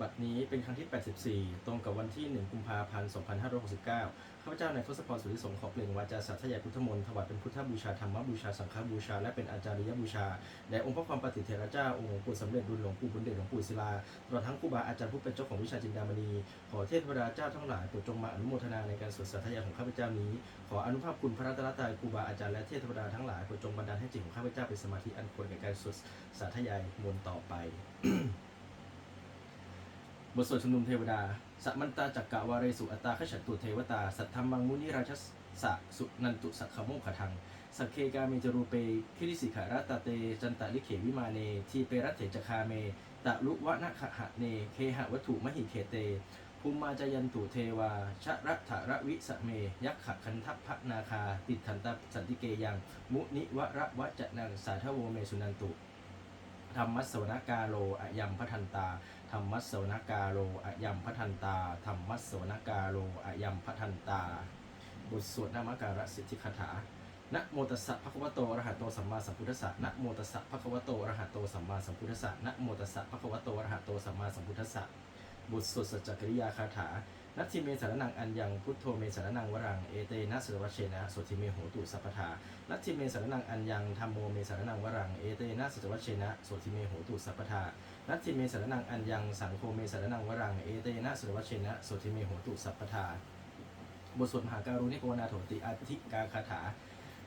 บัดนี้เป็นครั้งที่ 84 ตรงกับวันที่ 1 กุมภาพันธ์ 2569 ข้าพเจ้านายทศพรสุริสงฆ์ขอเปล่งวาจาสาธยายพุทธมนต์ถวายเป็นพุทธบูชาธรรมบูชา สังฆบูชา และเป็นอาจาริยบูชาแด่องค์พระความปฏิเทระเจ้า องค์หลวงปู่สำเร็จบุญหลวงปู่บุญเดชหลวงปู่ศิลาตลอดทั้งครูบาอาจารย์ผู้เป็นเจ้าของวิชาจินดามณี ขอเทพดาเจ้าทั้งหลายโปรดจงมาอนุโมทนาในการสวดสาธยายของข้าพเจ้านี้ ขออนุภาพคุณพระรัตนตรัยครูบาอาจารย์และเทพดาทั้งหลายโปรดจงบันดาลให้จิตของข้าพเจ้าเป็นสมาธิอันควรแก่การสวดสาธยายมนต์ต่อไป บทสวดชุมนุมเทวดา สัมมันตาจักกะวาเรสุอัตตาขฉัตตุเทวตา สัทธรรมังมุนิราชสะสุนันตุสักขโมขทัง สักเคกาเมจรูเปคิริสิขารตาเต จันตะลิเขวิมาเน ทีเปรัตเถจคาเม ตะลุวะนะขะหะเน เคหะวัตถุมหิเคเต ภูมิมาจายันตุเทวา ชะระถะระวิสเม ยักขะคันทัพพะนาคา ติดทันตสันติเกยัง มุนิวะระวะจะนังสาทโวเมสุนันตุธรรมัสสวนากาโลอยัมพทันตา ธรรมัสวนกาโลอะยัมพทันตาธรรมัสวนกาโลอะยัมพทันตา บทสวดนามการะสิทธิคาถานะโมตัสสะภะคะวะโตอะระหะโตสัมมาสัมพุทธัสสะนะโมตัสสะภะคะวะโตอะระหะโตสัมมาสัมพุทธัสสะนะโมตัสสะภะคะวะโตอะระหะโตสัมมาสัมพุทธัสสะบทสวดสัจจกริยาคาถา นัตถิเมสารนังอัญญังพุทโธเมสารนังวรังเอเตนะสรวชเชนะโสติเมโหตุสัพพทานัตถิเมสารนังอัญญังธรรมโมเมสารนังวรังเอเตนะสรวชเชนะโสติเมโหตุสัพพทานัตถิเมสารนังอัญญังสังโฆเมสารนังวรังเอเตนะสรวชเชนะโสติเมโหตุสัพพทาบทสวดมหาการุณิโกนาโถติอธิกาคาถา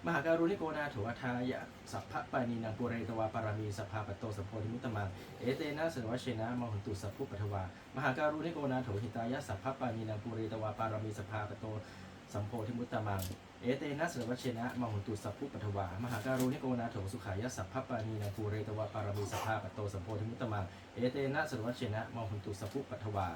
มหาการุณิโกนาโถอัทายะสัพพะปานีนังปุเรตวาปารามีสภาปโตสัพโพธิมุตตมังเอเตนะสรวชเชนะมหุนตุสัพพุปทวามหาการุณิโกนาโถหิตายะสัพพะปานีนังปุเรตวาปารามีสภาปโตสัมโพธิมุตตมัง เอเตนะสรวชเชนะมหุนตุสัพพุปทวา มหาการุณิโกนาโถสุขายะสัพพะปานีนังปุเรตวาปารามีสภาปโตสัมโพธิมุตตมัง เอเตนะสรวชเชนะมหุนตุสัพพุปทวา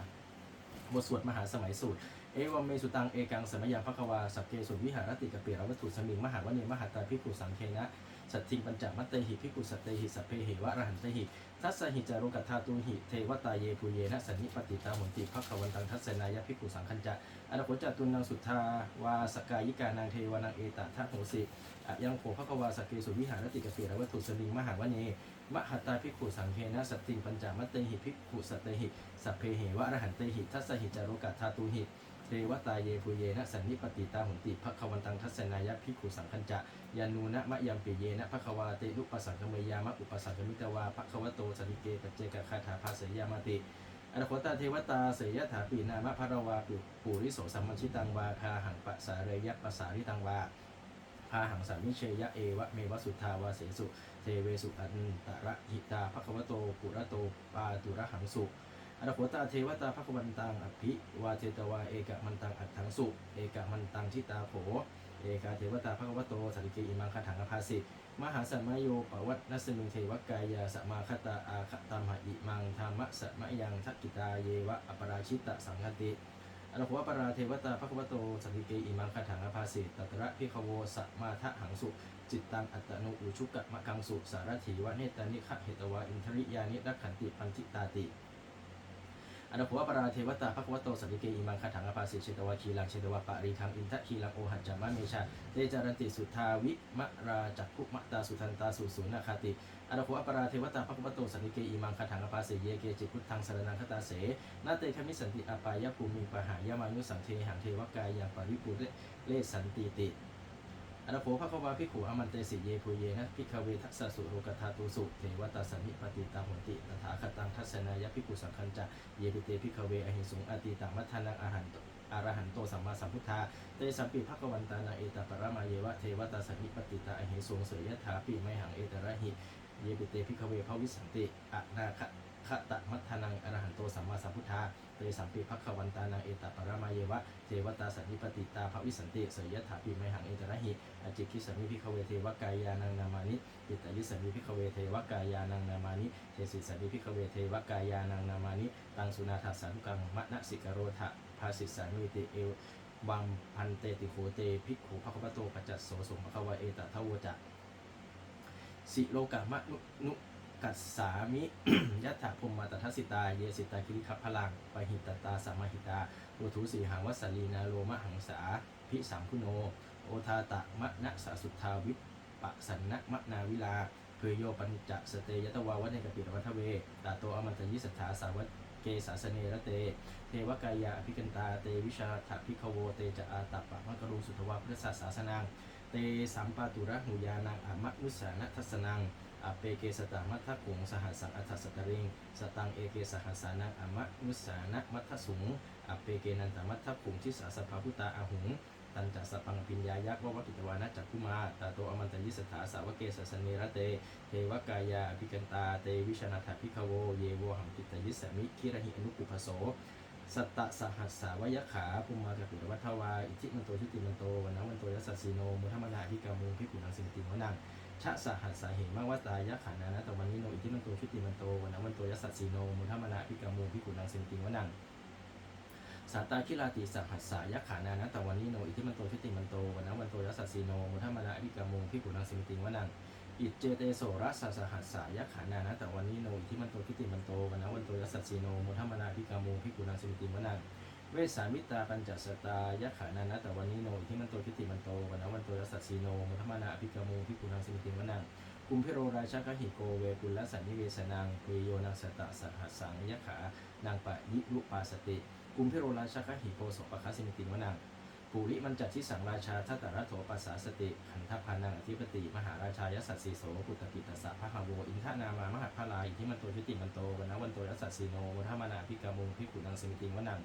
บทสวดมหาสมัยสูตร เอวัมเมสุตังเอกังสมยังภควาสัพเพสุวิหารติกเปรวัตถุสมิงมหาวเนมหาตาพิกุสังเคนะสัตทิงปัญจมัตเตหิพิกุสัตเตหิสัพเพหิวะรหันเตหิทัสสหิจารุกัทธาตุหิเทวตาเยภูเยนะสันนิปติตาหนติภควันตังทัสนายะพิกุสังคัญจะอนาคตจตุนังสุทธาวาสกายิกานังเทวานังเอตทัโหสิอะยังโภภควาสัพเพสุวิหารติกเปรวัตถุสมิงมหาวเนมหาตาพิกุสังเคนะสัตทิงปัญจมัตเตหิพิกุสัตเตหิสัพเพหิวะรหันเตหิทัสสหิจารุกัทาตุหิ วตาเยภูเยนะสันนิปติตาหุนติภควันตังทัศนายะพิกขุสังคัญจะยานูนะมะยัมปิเยนะภควาเตลุปสังคเมยามะอุปสังคมิตวาภควโตสติเกปเจกคาถาภาเสยามติอนาคตาเทวตาเสยถาปีนามะพระวาปุปุริโสสัมมัญชิตังวาคาหังปะสาเรยะปะสาริตังวาพาหังสัมมิเชยะเอวะเมวสุทธาวาเสสุ เทเวสุอันตระหิตาภควโตปุระโตปาตุระหังสุ อรโคตาเทวตาภควันตังอภิวาเทตวาเอกะมันตังอัตถังสุ เอกะมันตังทิตาโผเอกาเทวตาภควโตสัตติเกอิมังคาถังอภาสิมหาสัมมาโยปวัตนัสมิงเทวกายาสมาคตาอาคตัมหิมังธรรมะสมยังทักกิตาเยวะอปราชิตะสังคติอรโควปราเทวตาภควโตสัตติเกอิมังคาถังอภาสิตัตระพิขโวสัมาทะหังสุ จิตตังอัตโนอุชุกะมะกังสุสารถีวะเนตานิขะเหตวะอินทริยานิรักขันติปันทิตาติ อนาภวปราเทวตาภควโตสัตติเกอิมังคถังอภาสิเชตวะคีลังเชตวะปะรีคังอินทะคีลังโอหัจจามะเมชาเตจารันติสุทาวิมะราจักขุมะตาสุทันตาสุสุนาคาติอนาภวปราเทวตาภควโตสัตติเกอิมังคถังอภาสิเยเกจิพุทธังสารนังคตาเสนาเตคมิสันติอปายภูมิปะหายามานุสังเทหังเทวกายยังปริปุเรเลสันติติ อนาโภภควาพิขุอมันเตสิเยภูเยนะพิคเวทัสสุโรกธาตุสุเทวตาสัมมิปติตาหนติตถาคตังทัศนายพิกขุสังคัญจะเยปิเตพิคเวอหิสุงอติตังมัทธานังอาหันโตอรหันโตสัมมาสัมพุทธาเตสัมปิภควันตานาเอตปรมาเยวะเทวตาสัมมิปติตาอหิสุงเสยยถาปิไมหังเอตระหิ เยปิเตพิกเวภวิสันติอะนาคขตะมัทธานังอรหันโตสัมมาสัมพุทธาเตสัมปิภควันตานาเอตปรมาเยวะเทวตาสัมมิปติตาภวิสันติเสยยถาปิไมหังเอตระหิอจิกิสมิพิขเวเทวกายานังนามานิปิตายิสมิพิขเวเทวกายานังนามานิเทสิสมิพิขเวเทวกายานังนามานิตังสุนาทัสสารุกังมะนสิกโรทะภาสิสานุติเอวังพันเตติโขเตภิกขุภควโตปัจจัสโสสงภควะเอตทาวจะ สิโลกามะนุกัสสามิยัตถะพมมาตทัสสิตา เยสิตาคิริคัพลังปหิตตาสามาหิตาปุถุสีหังวัสลีนาโลมะหังสาพิสัมพุโน โอทาตะมะนะสะสุทธาวิปปะสันนะมะนาวิลาเพยโยปัญจสเตยตวาวัเนกปิรวัทเวตาโตอมันตยิสัทธาสาวัตเกสาสเนระเต เทวกายาอภิกันตา เตวิชาถาภิกขโว เตจะอาตัปะมะกรุงสุทวะพุทธศาสสานัง เตสัมปาตุระหุยานังอะมะนุสานะทัสนังอเปเกสตามัทธกุงสหัสสังอัฏสตริง สตังเอเกสหัสสานังอะมะนุสานะมัทธสุงอเปเกนันตมัทธกุงทิสาสภาพุตาอาหุงตันจัสปังปิญญายักษ์ววกิตวานะจักคุมาตาโตอมันตยิสถาสาวกเกสสเนระเตเทวกายาอภิกันตาเตวิชนาถาภิกขโวเยโวหังกิตยิสสมิคิระหิอนุปุพโส สัตะสหัสสาวยขาภูมากะปุตวัฏวา อิทิมันโตชุติมันโตวันนัวันโตยัสสสีโนมุทัมนาภิกามูพิกุณังสิมติวนังชะสหัสสาเหมวัตตายะขานานะตวันนิโนอิทิมันโตชุติมันโตวันนัวันโตยัสสสีโนมุทัมนาภิกามูพิกุณังสิมติวนังสัตตาคิราติสหัสสายะขานานะตวันนิโนอิทิมันโตชุติมันโตวันนัวันโตยัสสสีโนมุทัมนาภิกามูพิกุณังสิมติวนัง อิจเจเตโสรัสสะสหัสสายขานานะแต่วันนี้โนอิทิมันโตทิติมันโตวันนะวันโตยัสสีโนมุทัมนาพิกามูพิกุณังสิมิติมนังเวสามิตาปัญจสตายขานานะแต่วันนี้โนอิทิมันโตทิติมันโตวันนะวันโตยัสสีโนมุทัมนาพิกามูพิกุณังสิมิติมนังกุมพิโรราชกหิโกเวกุลละสันนิเวสนังเปโยนังสตะสหัสสังยขานางปะยิรุปาสติกุมพิโรราชกหิโกสปะคาสิมิติมนัง ปุริมันจัดที่สังราชาทัตตระโถปัสสาสติขันธพานังอธิปติ มหาราชายสัสสีโสปุตตปิตัสสะพะหาโว อินทนามามหาพลาอิทิมันโตชุติมันโตวันวันโตยัสสีโนวัฒมนาพิกามุงพิกุนังสมิติงวนัง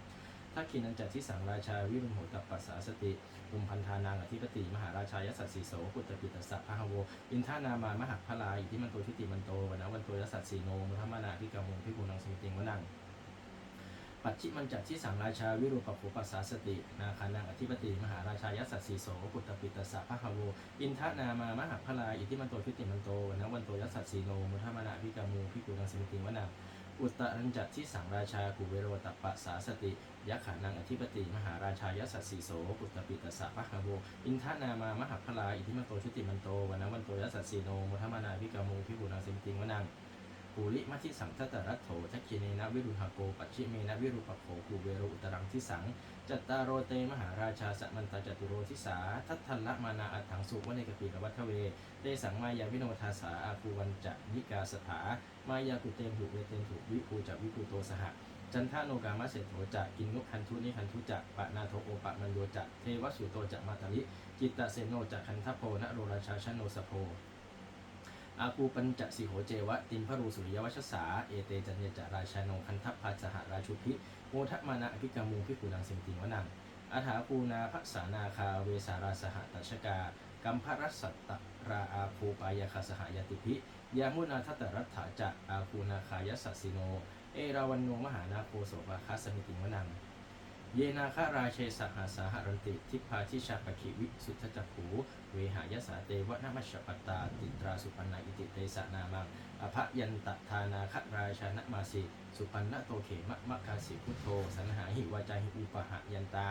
ทักขินันจัดที่สังราชาวิรุณโหตปัสสาสติอุมพันธานังอธิปติ มหาราชายสัสสีโสปุตตปิตัสสะพะหาโว อินทนามามหาพลาอิทิมันโตชุติมันโตวันวันโตยัสสีโนวัฒมนาพิกามุงพิกุนังสมิติงวนัง ปัจฉิมันจัดที่สังราชาวิรูปปุปัสสาสติ นาคานังอธิปติ มหาราชายสัสสีโสปุตตปิตสสะพะคะโวอินทนามามหาพลาอิทิมันโตพิติมันโตวันวันโตยัสสัสสีโนมุทามนาพิกามูพิกุนังสมิติวนาอุตตรัญจัดที่สังราชากุเวโรตัปปะสาสติยะขานังอธิปติมหาราชายสัสสีโสปุตตปิตสสะพะคะโวอินทนามามหาพลาอิทิมันโตชุติมันโตวันวันโตยัสสัสสีโนมุทามนาพิกามูพิกุนังสมิติวนา ปูริมัทิสังทัตตรัตโถทักขิเนนะวิรุหโกปัจฉิเมนะวิรุปโขกูเวโรอุตรังทิสังจัตตารโรเตมหาราชาสัมมันตาจตุโรทิสา ทัตทันละมานาอัตถังสุวเนกปีกวัฏเว เตสังมายาวิโนทาสาอาคูวันจะนิกาสถามายากุเตมถุเวเตมถุวิภูจะวิภูโตสหะจันทาโนกามะเศรษโถจะกินนุคันทุนิคันทุจะปะนาโทโอปะมันโยจะเทวสุโตจะมาตลิจิตตเสโนจะคันทโพนะโรราชาชโนสโพ อากูปัญจสิโหเจวะติมพรูสุริยวัชสาเอเตจันเยจะราชาโนคันทัพพาสหราชุพิโมทมานะอภิกามูพิกุนังสิมติวนังอาถาปูนาภัสานาคาเวสาราสหตัชกากัมพรัสสัตตราอาภูปายาคาสหายติพิยามุนาทัตรัตถาจะอาคูนาคายสัสสิโน เอราวันโนมหานาโคโสภาคสมิติวนัง เยนาคาราเชสหาสาหรันติ ทิพาทิชาปคิวิสุทธจักขูเวหายสาเตวะนามัชปตา ติตราสุปันนาอิติเตสะนามังอภยันตทานาคราชนะมาสิ สุปันนโตเขมะมะกาสิพุทโธ สันหาหิวาจาหิอุปหะยันตา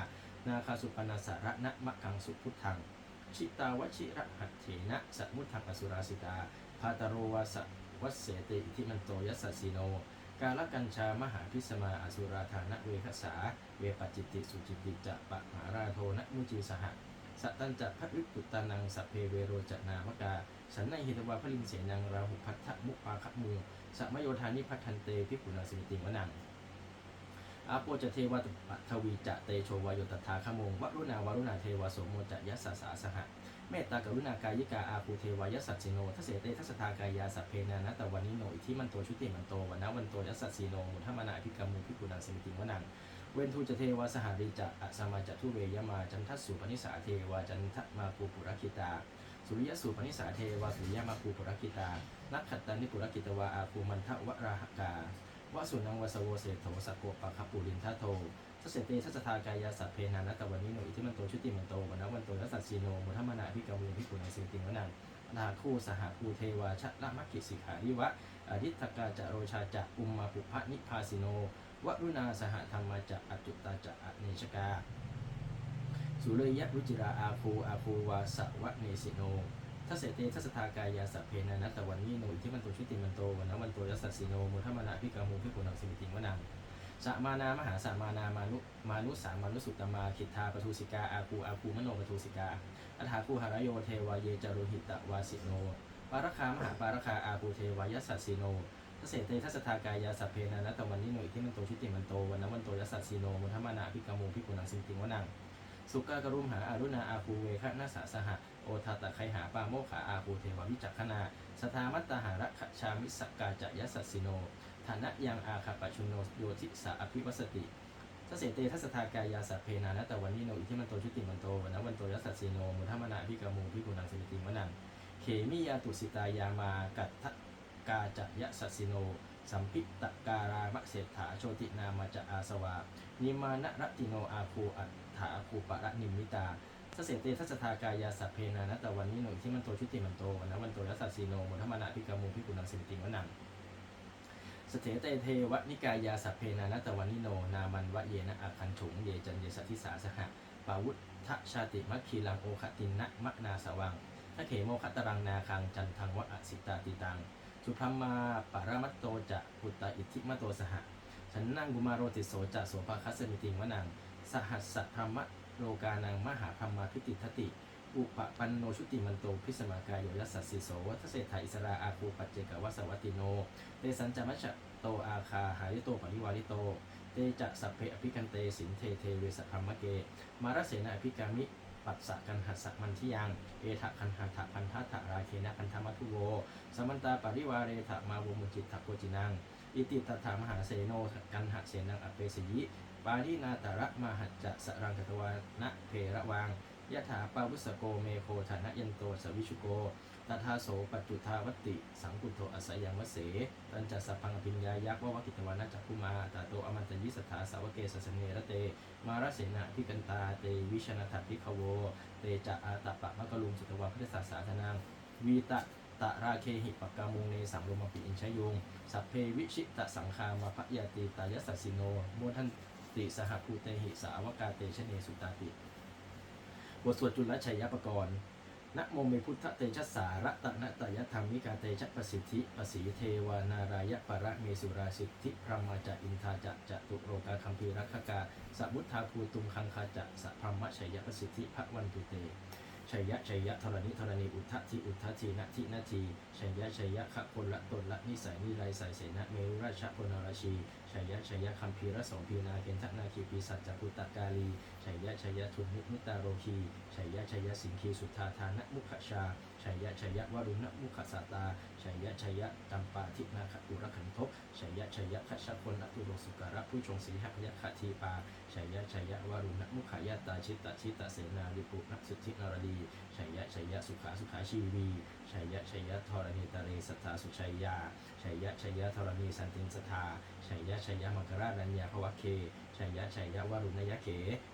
นาคาสุปันนาสาระนะมะกังสุพุทธัง ชิตาวชิระหัตเถนะสมุทังอสุราสิตาพาตโรวาสวัสเสตอิทิมันโตยัสสสิโน กาลกัญชามหาพิสมาอสุราธานะเวคสา เวปจิตติสุจิติจะปะหาราโทนะมุจีสหะสัตตัญจะพัทวิปุตตานังสัพเพเวโรจนามกาสันในหิตวาพลินเสนังราหุพัทธมุปาคมูสัมโยธานิพัทธันเตพิปุณาสิมิติงวนังอาโปจะเทวะปัทวีจะเตโชวายตถาขมงวรุณาวรุณาเทวาโสโมจะยัสสาสาสหะ เมตตากรุณากายิกาอาภูเทวายสัสสิโนทเสเตทัสทากายาสัพเพนานะตะวันนิโนอิทิมันโตชุติมันโตวันนะวันโตยัสสัสสิโนมุทมนาภิกามุภิกุนังสมิติงวนังเวนทูจะเทวาสหาริจะอะสมาจะทุเรยมาจันทัสสุปนิสาเทวาจันทมาปูปุรคิตา สุริยสุปนิสาเทวาสุริยมาปูปุรคิตา นักขัตตันนิปุรคิตวาอาภูมันทวราหกาวสุนังวสโวเศโถสกโกปะคปุรินทโท เสเตทัสทากายาสัพเพนานะตวันนิโนอิทิมันโตชุติมันโตวันนะวันโตยัสสัสสีโนมุทมนาภิกามุภิกุนังสิติงวนังนาคู่สหคูเทวาชะละมัคคิสิขาริวะอดิทกาจะโรชาจะอุมมาปุพะนิพาสิโนวรุณาสหธรรมาจะอจุตตาจะอเนชกา สุเรยะรุจิราอาภูอาภูวาสวะเนสิโนทัสเตทัสทากายาสัพเพนานัตวันนิโนอิทิมันโตชุติมันโตวันนะวันโตยัสสัสสิโนมุทมนาภิกามุภิกุนังสิมิติงวนัง สมานามหาสมานามานุมานุสามานุสุตตมาคิทธาปทุสิกาอาคูอาคูมโนปทุสิกาอัฏฐาคูหารโยเทวาเยจารุหิตะวาสิโน ปารคามหาปารคาอาคูเทวายสัสสิโนทเสเตทัสทากายาสัพเพนานะตวันนิโนอิทิมันโตชุติมันโตวันนวันโตยสัสสีโนมุทมานาภิกามูภิกุนังสิงติงวนังสุกากรุมหาอารุณาอาภูเวคะนาสาสหะโอทาตะไคหาปาโมขาอาภูเทววิจักขณาสทามัตตาหาระชามิสกกาจะยัสสัสสิโน ฐานะยังอาคาปชุนโนโยทิสาอภิวัสติทเสเตทัสทากายาสัพเพนานะตวันนิโนอิทิมันโตชุติมันโตวันนวันโตยัสสีโนมุทมนาภิกามูภิกุนังสิติงวนังเขมิยาตุสิตายามากัตถกาจยะสัสิโน สัมพิตตการามะเศรษฐาโชตินามาจะอาสวา นิมานะรติโนอาคูอัฏฐาคูปะระนิมิตาสเสเตทัสทากายาสัพเพนานะตะวันนี้หน่ยที่มันโตชุติมันโตวันนะวันโตยัสสีโนมุทมนะพิกามูพิกุนังสิริติงวนัง สเถเตเทวนิกายาสัพเพนานตะวันนิโน นามันวะเยนะอาคันถุงเยจันเยสัทิสาสหะปาวุฒชาติมัคคีลังโอคตินนะมะนาสวังทะเขโมคตรังนาคังจันทังวะอสิตาติตัง สุพรมมาปารามัตโตจะปุตตะอิทธิมโตสหะฉันนั่งกุมารโรติโสจะโสภาคัสมิติงวนัง สหัสสะพรหมโลกานังมหาพรหมาพิติทติ อุปปันโนชุติมันโตพิสมากายโยยัสสสสิโสวัทเศรษฐาอิสราอาคูปัจเจกวัสวัตติโนเตสัญจมัชโตอาคาหาริโตปริวาริโตเตจะสัพเพอภิกันเตสินเทเทเวสพรหมเก มารเสนาอภิกามิปัสสะกันหัสสะมันทิยัง เอทะคันหัตถะพันธะถะราเคนะพันธมัทุโว สมันตาปริวาเรถะมาวุมุจิตถะโกจินัง อิติตถามหาเสโนกันหะเสนังอเปสยิ ปารินาตระมหัจจะสรังกตวานะเพระวัง ยะถาปาวุสโกเมโคธนะยันโตสวิชุโกตถาโสปัจจุทาวติ สังกุโทอสยังวเส ตันจัสสพังอภิญญายักษ์ววกิตวานะจักคุมาตาโตอมันตยิสถาสาวเกสสเนระเต มารเสนาพิกันตาเตวิชนะทัพพิขโว เตจะอาตปะมะกลุงสุตวาพุทธศาสาธนังวีตะตะราเคหิปะกามุงเนสังโรมปิอินชยง สัพเพวิชิตะสังคามาพยาติตายสสสิโนโมทันติสหภูเตหิสาวกาเตชเนสุตาติ บทสวดจุลชัยปกรณ์นะโมเมพุทธเตชะสาระตะนะตยธรรมิกาเตชะประสิทธิประสีเทวานารายะปะระเมสุราสิทธิพระมาจะอินทาจะจะตุโรกาคัมภีรักขกาสมุทธาภูตุมคังคาจะสัพพรมชัยประสิทธิพระวันตุเต ชัยยะชัยยะธรณีธรณีอุทธทิอุทธทีนาทินาทีชัยยะชัยยะขะพลละตนละนิสัยนิไรสายเสนะเมรุราชพลนราชีชัยยะชัยยะคัมภีรสองพีนาเกณฑนาคีปีสัจจพุตตกาลีชัยยะชัยยะทุนนิมิตาโรคีชัยยะชัยยะสิงคีสุทธาทานะมุขชา ชัยยะชัยยะวรุณมุขสตาชัยยะชัยยะจัมปาทินาคตุรขันทกชัยยะชัยยะขชพลอตุโรสุการะผู้ชงศรีหักยะคทีปาชัยยะชัยยะวรุณมุขายะตาชิตตชิตตเสนาลิปุนักสุทธินารดีชัยยะชัยยะสุขาสุขาชีวีชัยยะชัยยะธรณีตาเรสัทธาสุชัยยาชัยยะชัยยะธรณีสันตินสธาชัยยะชัยยะมังครารัญญาภวะเคชัยยะชัยยะวรุณยะเข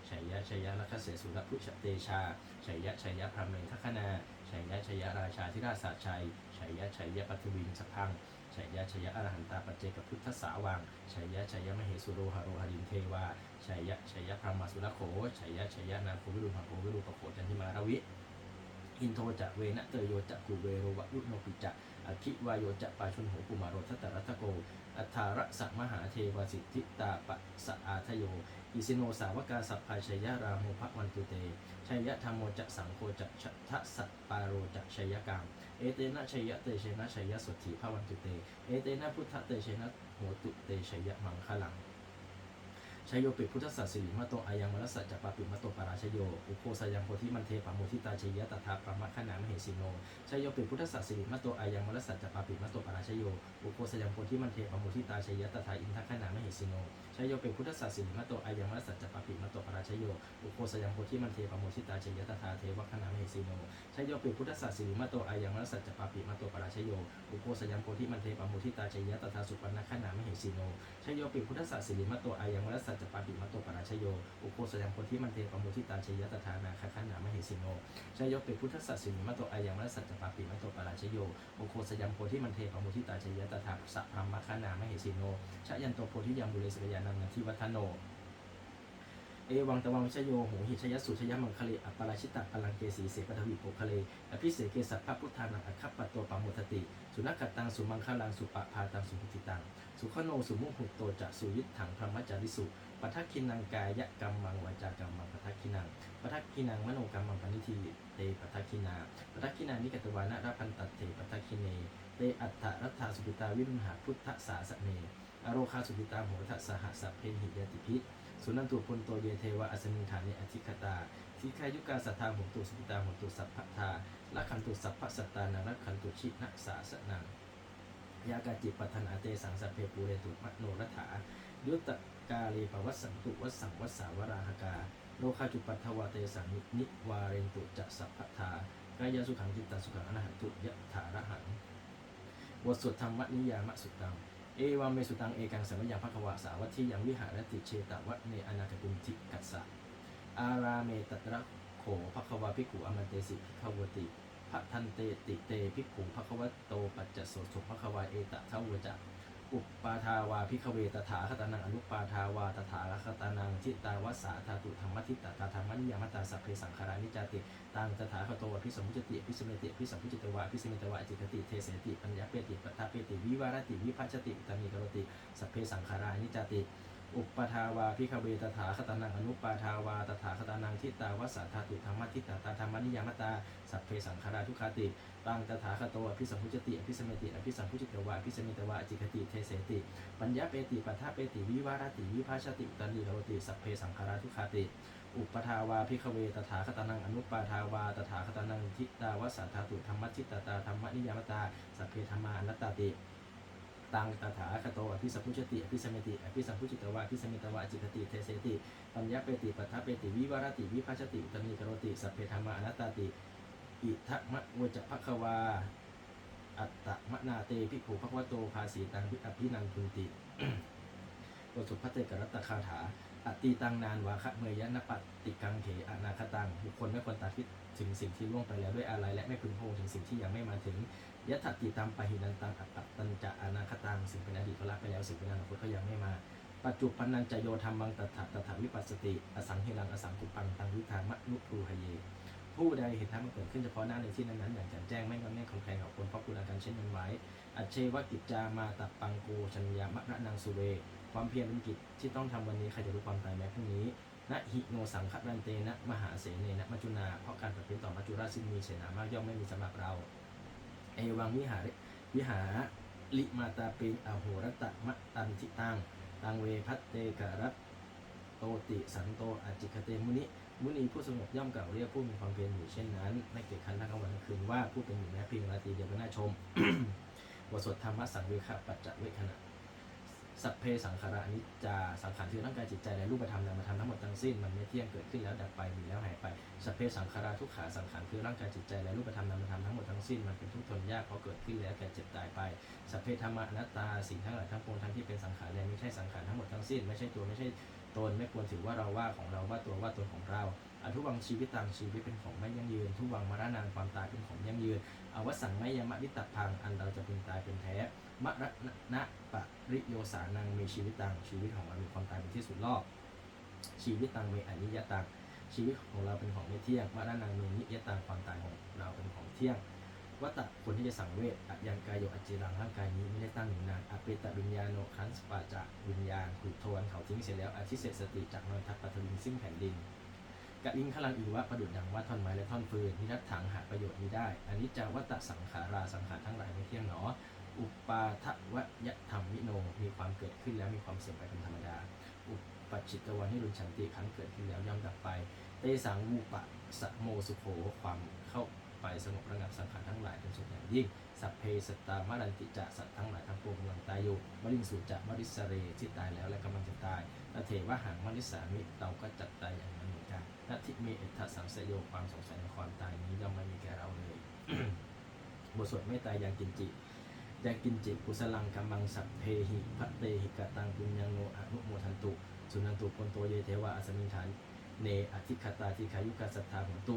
ชัยยะชัยยะลัคเสสุรพุชเตชาชัยยะชัยยะพระเมทัคณา ชัยยะชัยยะราชาธิราชสาชัยชัยยะชัยยะปัทวินสพังชัยยะชัยยะอรหันตาปัจเจกพุทธสาวังชัยยะชัยยะมเหสุโรหโรหรินเทวาชัยยะชัยยะพระมาสุรโขชัยยะชัยยะนาโควิรุหโควิรุปโขจันทิมารวิอินโทจะเวนะเตโยจะกุเวโรวะยุโนปิจะ อธิวายโยจะปาชนโหกุมารโรทัตตรัตโก อัทาระสัมหาเทวสิทธิตาปะสะอาทโย อิสิโนสาวกาสัพพาชัยรามุภวันตุเตชัยยะธรรมโมจะสังโฆจะชทัสัปาโรจะชัยกาม เอเตนะชัยยะเตชนะชัยยะสุทธิภวันตุเต เอเตนะพุทธเตชนะโหตุเตชัยยะมังคลัง ชยโยปิพุทธสัสสิริมะโตอายังมรสัจจปาปิมะโตปราชโย อุโคสยังโพธิมันเทปะโมทิตาชยยะตถาปรมะขนามเหสิโนชยโยปิพุทธสัสสิริมะโตอายังมรสัจจปาปิมะโตปราชโย อุโคสยังโพธิมันเทปะโมทิตาชยยะตถาอินทขนามเหสิโนชยโยปิพุทธสัสสิริมะโตอายังมรสัจจปาปิมะโตปราชโย อุโคสยังโพธิมันเทปะโมทิตาชยยะตถาเทวคณามเหสิโนชยโยปิพุทธสัสสิริมะโตอายังมรสัจจปาปิมะโตปราชโย อุโคสยังโพธิมันเทปะโมทิตาชยยะตถาสุปนนขนามเหสิโนชยโยปิพุทธสัสสิริมะโตอายังวรสัจจปาปิมะโตปราชโย อุโคสยังโพที่มันเทปมุทิตาชยตถานาคขันนามหิสิโนชยโยปิพุทธสัจสิริมะโตอายังมรสัจจปาปิมะโตปราชโย อุโคสยังโพที่มันเทปมุทิตาชยตถาสัพพมะขันนามหิสิโนชยันโตโพธิยังบุเรสกยานังนันทิวัฒโน เอวังตวังวิชโยโหหิชยสุชยมังคะเลอัปปราชิตะพลังเกสีเสปทวีโภคะเลอภิเสเกสัพพะพุทธานังอัคคปะโตปะโมทติ สุนักตังสุมังคลังสุปะพาตังสุพุติตัง สุขโนสุมุหุโตจะสุยิตถังพระมัจาริสุปัทักขินังกายะกรรมังวาจากรรมังปัทักขินังปัทักขินังมโนกรรมังปณิทีเตปัทักขินาปัทักขินานิกตวานะรพันตัตเตปัทักขิเนเตอัตถรัตถาสุปิตาวิรุณหาพุทธสาสเนอโรคาสุปิตาโหทัสสหสัพเพหิยติพิ สุนันตุพลโตเยเทวะอัสมิงฐานิอธิคตาทิคายุกาสัทธาโหตุสุตาโหตุสัพพทาละคันตุสัพพสัตตานังละคันตุชินะสาสนังยากาจิปัฏนาเตสังสัเพปูเรตุมโนรัฐายุตกาเลปวัสสันตุวัสสังวัสสาวราหกาโลคาจุปัทวาเตสังนิวาเรนตุจะสัพพทากายสุขังจิตตสุขังอนหันตุยะถาระหังบทสวดธรรมนิยามสุตัง เอวังเมสุตังเอกังสัมยังภควาสาวัตถิยังวิหารติเชตวัตเนอนาคตุมทิกัสสะอาราเมตตระโขภควาภิกขุอมันเตสิภิกขวติพระทันเตติเตภิกขุภควโตปัจจโสสุภควาเอตะเทวจะ อุปปาทาวาพิกขเวตถาคตานังอนุปปาทาวาตถาคตานังทิตาวสาธาตุธรรมทิตตาธรรมนิยมตาสัพเพสังขารานิจติตังตถาคโตอภิสมุจติพิสมเมติพิสัมพุจิตวะพิสมิตวะจิตติเทเสติปัญญาเปติปัตตาเปติวิวารติวิภัชติตามีกรติสัพเพสังขารานิจจติ อุปปทาวาพิคเวตถาคตานังอนุปปาทาวาตถาคตานังทิตาวัสัทธาตุธรรมทิตาตาธรรมนิยามตา สัพเพสังขาราทุกขาติตังตถาคโตอภิสัมพุจติอภิสมเมติอภิสัมพุจิตวะอภิสมิตวะจิกติเทเสติ ปัญญาเปติปัฏฐาเปติวิวารติวิภัชติอุตามีกรติสัพเพสังขาราทุกขาติอุปทาวาพิคเวตถาคตานังอนุปาทาวาตถาคตานังทิตาวสัทธาตุธรรมทิตาตาธรรมนิยามตา สัพเพธรรมานัตตา ตังตถาคโตอภิสัพพุชติอภิสมเมติอภิสัมพุจิตวะอภิสมิตวะจิตติเทเสติปัญญาเปติปัฏฐาเปติวิวารติวิภัชติอุตมีกโรติสัพเพธรรมานัตตาติอิทัมะวจภควาอัตตมนาเตภิกขุภควโตภาสีตังอภินันทุนติบทสุภเตกรัตตคาถา อติตังนานวาคะเมยยะนปัตติกังเถอนาคตังบุคคลไม่ควรตัดคิดถึงสิ่งที่ล่วงไปแล้วด้วยอะไร และไม่พึงพงถึงสิ่งที่ยังไม่มาถึงยะถติตามปะหินันตังอัปปตันจะอนาคตังสิ่งเป็นอดีตก็ละไปแล้วสิ่งเป็นอนาคตก็ยังไม่มา ปัจจุปันนันจะโยธรรมังตถาตถาวิปัสสติอสังเฮลังอสังกุปังตังวิธามะนุภูหเย ผู้ใดเห็นธรรมเกิดขึ้นเฉพาะหน้าในที่นั้นๆอย่างแจ่มแจ้งไม่งอนแง่ของใครของคนเพราะคุณอาการเช่นนั้นไว้อัจเชวกิจจามาตับปังโกชัญญามะระนังสุเว ความเพียรเป็นกิจที่ต้องทำวันนี้ใครจะรู้ความตายแม้พรุ่งนี้นะหิโนสังครันเตนะมหาเสเนนะมัจจุนาเพราะการปฏิบัติต่อมัจจุราชซึ่งมีเสนามากย่อมไม่มีสำหรับเราเอวังวิหารวิหาลิมาตาเปอโหรตะมะตันทิตังตังเวพัตเตกรัตโตติสันโตอาจิคเตมุนิมุนีผู้สงบย่อมกล่าวเรียกผู้มีความเพียรอยู่เช่นนั้นไม่เกียจคันทั้งกลางวันทั้งคืนว่าผู้เป็นอยู่แม้เพียงราตรีเดียวก็น่าชมบทสวดธรรมะสังเวคปัจจเวคขณะ สัพเพสังขารานิจจาสังขารคือร่างกายจิตใจและรูปธรรมนามธรรมทั้งหมดทั้งสิ้นมันไม่เที่ยงเกิดขึ้นแล้วดับไปมีแล้วหายไปสัพเพสังขาราทุกขาสังขารคือร่างกายจิตใจและรูปธรรมนามธรรมทั้งหมดทั้งสิ้นมันเป็นทุกข์ทนยากเพราะเกิดขึ้นแล้วแก่เจ็บตายไปสัพเพธรรมะอนัตตาสิ่งทั้งหลายทั้งปวงทั้งที่เป็นสังขารและไม่ใช่สังขารทั้งหมดทั้งสิ้นไม่ใช่ตัวไม่ใช่ตนไม่ควรถือว่าเราว่าของเราว่าตัวว่าตนของเราอทุวังชีวิตตามชีวิตเป็นของไม่ยั่งยืน ทุวังมรณะความตายเป็นของยั่งยืนอวสังไม่ยมะวิตัพังอันเราจะเป็นตายเป็นแท้ มรณะปริโยสานังมีชีวิตตังชีวิตของเรามีความตายเป็นที่สุดรอบ ชีวิตตังมีอนิยตังชีวิตของเราเป็นของไม่เที่ยงมรณะมีนิยตังความตายของเราเป็นของเที่ยงวัตตะคนที่จะสังเวทอยังกายโยอจิรังร่างกายนี้ไม่ได้ตั้งอยู่นานอเปตะวิญญาโนคันสปาจะวิญญาณถูกทวนเขาทิ้งเสร็จแล้วอธิเศสติจากนอนทัพปัทวินซึ่งแผ่นดินกะลิงขลังอีวะประดุดดังว่าท่อนไม้และท่อนฟืนนิรัตถังหาประโยชน์นี้ได้อันนี้จาวัตตะสังขาราสังขารทั้งหลายไม่เที่ยงหนอ อุปาทวยธรรมวิโน มีความเกิดขึ้นแล้วมีความเสื่อมไปเป็นธรรมดา อุปัจิตวันให้รุนฉันติครั้งเกิดขึ้นแล้วย่อมดับไป เตสังวูปะสะโมสุโขความเข้าไปสงบระงับสังขารทั้งหลายเป็นสุขอย่างยิ่ง สัพเพสตามรันติจะสัตว์ทั้งหลายทั้งปวงกำลังตายอยู่มริงสูจะมริสเรที่ตายแล้วและกำลังจะตายนาเทวะหังมริสามิเราก็จัดตายอย่างนั้นเหมือนกันนัตถิเมเอตถสังสยโยความสงสัยในความตายนี้ย่อมไม่มีแก่เราเลยบทสวดไม่ตายอย่างกินจิ ยากินจิกุสลังกัมมังสัพเพหิพัตเตหิกตังปุญญโนอนุโมทันตุ สุนันตุคนโตเยเทวะอสมิงฐาน เนอธิคตาทิขายุกาสัทธาหนตุ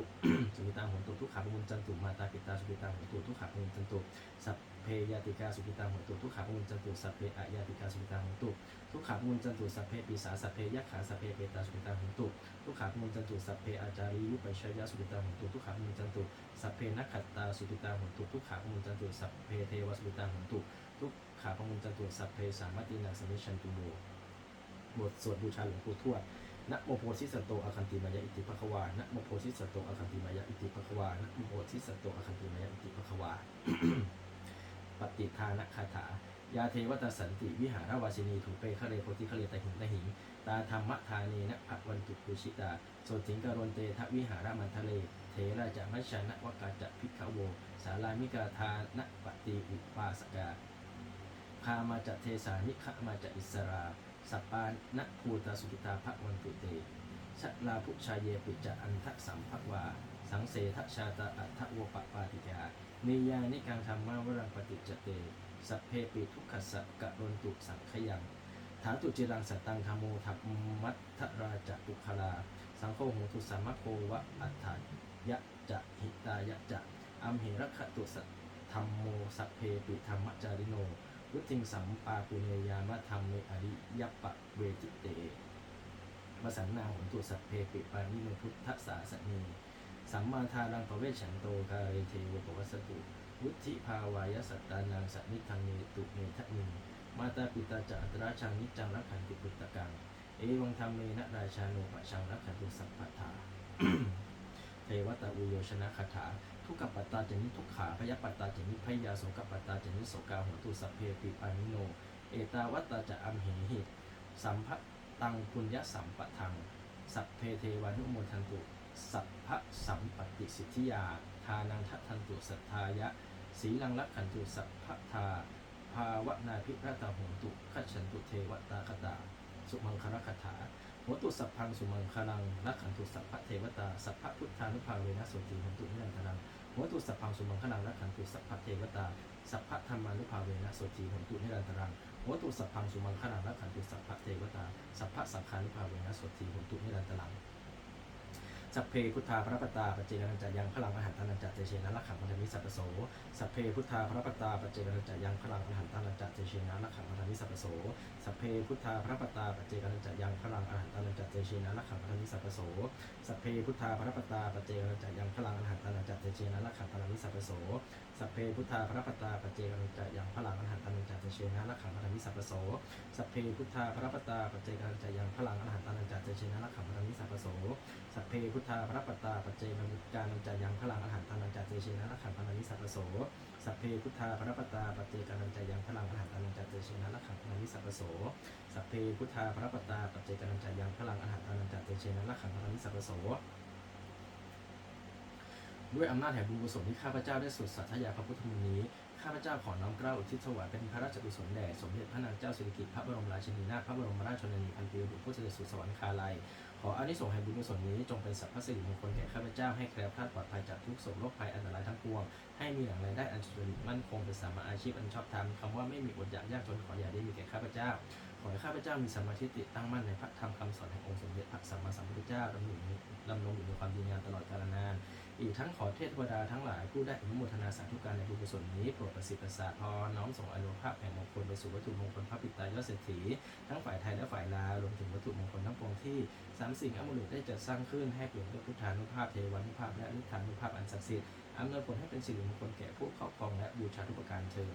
สุปิตังหนตุทุกขาปมุนจันตุมาตาปิตาสุปิตังหนตุทุกขาปมุนจันตุสัพเพยติกาสุปิตังหนตุทุกขาปมุนจันตุสัพเพอะยาติกาสุปิตังหนตุทุกขาปมุนจันตุสัพเพปีสาสัพเพยักขาสัพเพเปตาสุปิตังหนตุทุกขาปมุนจันตุสัพเพอาจารียุปชัยยะสุปิตังหนตุทุกขาปมุนจันตุสัพเพนักขัตตาสุปิตังหนตุทุกขาปมุนจันตุสัพเพเทวสุปิตังหนตุทุกขามุนจันตุสัพเพสามตินังสมิชันตุโยบทสวดบูชาหลวงปู่ทวด นะโมโพธิสัตโตอาคันติมายะอิติภควานะโมโพธิสัตโตอาคันติมายะอิติภควานะโมโพธิสัตโตอาคันติมายะอิติภควา ปฏิทานคาถายาเทวตาสันติวิหารวาสินีถูเปคะเลโพธิคะเลตหิงตหิงตาธรรมทานีนะภะวันตุปุชิตาโสถิงกรณเตทวิหารมันทะเล เทราจะมัชนะวกาจะพิกขโว สารามิกาทานะปฏิอุปาสกาพามาจะเทสานิขะมาจะอิสรา สัปปานนภูตาสุกิตาภะวันตุเตชัลาภุชายเยปิจะอันทะสัมภวา สังเสทชาตาอัทวปปาติกามียานิกังธรรมาวรังปฏิจจเต สัพเพปิทุกขสสะกะรนตุสังขยังถาตุจิรังสตังธรรมโมทัพมัทธราจะปุคลา สังโฆโหตุสัมมะโกวะอัฏฐายะจะหิตายะจะอัมเหระขตุสัทธรรมโมสัพเพปิธรรมจาริโน วุติงสัมปาปุเนยามะธรรมเมอริยปะเวจิเตวสันนาหนตุสัพเพปิปานิโนพุทธสาสนีสัมมาทารังปะเวชฉันโตกาเรเทวปวัสตุวุธิภาวายสัตตานังสันิทังเนตุเมทะมิงมาตาปิตาจัตราชังนิจังรักขันติปุตตะกังเอวังธรรมเมนะราชาโนปะชังรักขันตุสัพพทาเทวตาอุโยชนะคาถา ทุกขปัตตาจนิทุกขาพยปัตตาจนิพยาโสกปัตตาจนิโสกาหัวตุสัพเพปิปานิโน เอตาวัตตาจะอัมเหหิสัมภตังปุญญสัมปะทัง สัพเพเทวานุโมทันตุ สัพพะสัมปติสิทธิยา ทานังทัทันตุสัทธายะสีลังลักขันตุสัพพทา ภาวนาภิรตาหนตุขัฉันตุเทวตาคตา สุมังคลคาถาโหตุสัพพังสุมังคลังลักขันตุสัพพเทวตา สัพพพุทธานุภาเวนะโสติโหนตุนิรันตรัง วัตุสัพพังสุมังคลังนักขันตุสัพพะเทวตาสัพพะธรรมานุภาเวนะโสจีหนตุนิรันตรังโหตุสัพพังสุมังคลังนักขันตุสัพพะเทวตาสัพพะสังขานุภาเวนะโสจีหนตุนิรันตรัง สัพเพพุทธาพระปตาปเจกัญจจยังพลังอหันตานันจัตเตเชนะลักขังพันธมิสัพพโสสัพเพพุทธาพระปตาปเจกัญจจยังพลังอหันตานันจัตเตเชนะลักขังพันธมิสัพพโสสัพเพพุทธาพระปตาปเจกัญจจยังพลังอหันตานันจัตเตเชนะลักขังพันธมิสัพพโสสัพเพพุทธาพระปตาปเจกัญจจยังพลังอหันตานันจัตเตเชนะลักขังพันธมิสัพพโสสัพเพพุทธาพระปตาปเจกัญจจยังพลังอหันตานันจัตเตเชนะลักขังพันธมิสัพพโสสัพเพพุทธาพระปตาปเจกัญจจยังพลังอหันตานันจัตเตเชนะลักขังพันธมิสัพพโสสัพเพพุทธาพระปตาปจเจกัญจานันจายังพลังอรหันตานันจาเตเชนะลักขังพันธมิสัพโสสัพเพพุทธาพระปตาปจเจกันันจายังพลังอรหันตานันจาเตเชนะลักขังพันธมิสัพโสสัพเพพุทธาพระปตาปจเจกันันจายังพลังอรหันตานันจาเตเชนะลักขังพันธมิสัพโสด้วยอำนาจแห่งบุญกุศลที่ข้าพเจ้าได้สุดสัตยาพระพุทธมนี ข้าพเจ้าขอน้อมเกล้าอุทิศถวายเป็นพระราชกุศลแด่สมเด็จพระนางเจ้าสิริกิติ์พระบรมราชินีนาถพระบรมราชชนนีพันปีบุตรผู้เสด็จสู่สวรรคาลัย ขออานิสงส์แห่งบุญกุศลนี้จงเป็นสัพพสิริมงคลแก่ข้าพเจ้าให้แคล้วคลาดปลอดภัยจากทุกโศกโรคภัยอันตรายทั้งปวง ให้มีหลังรได้อันสุจริตมั่นคงเป็นสามาอาชีพอันชอบธรรมคำว่าไม่มีอดอยากยากจนขออย่าได้มีแก่ข้าพเจ้าขอให้ข้าพเจ้ามีสมาธิติตั้งมั่นในพระธรรมคำสอนแห่งองค์สมเด็จพระสัมมาสัมพุทธเจ้าดำรงอยู่ดำรงอยู่ในความดีงามตลอดกาลนาน อีกทั้งขอเทพเทวดาทั้งหลายผู้ได้อนุโมทนาสาธุการในบุญกุศลนี้โปรดประสิทธิ์ประสาทพรน้อมส่งอนุภาพแห่งมงคลไปสู่วัตถุมงคลพระปิตายอดเศรษฐีทั้งฝ่ายไทยและฝ่ายลาวรวมถึงวัตถุมงคลทั้งปวงที่สามสิ่งอมุลตได้จัดสร้างขึ้นให้เปลี่ยนด้วยพุทธานุภาพเทวานุภาพและนิทานุภาพอันศักดิ์สิทธิ์อำนวยผลให้เป็นสิริมงคลแก่ผู้ครอบครองและบูชาทุกประการเชิญ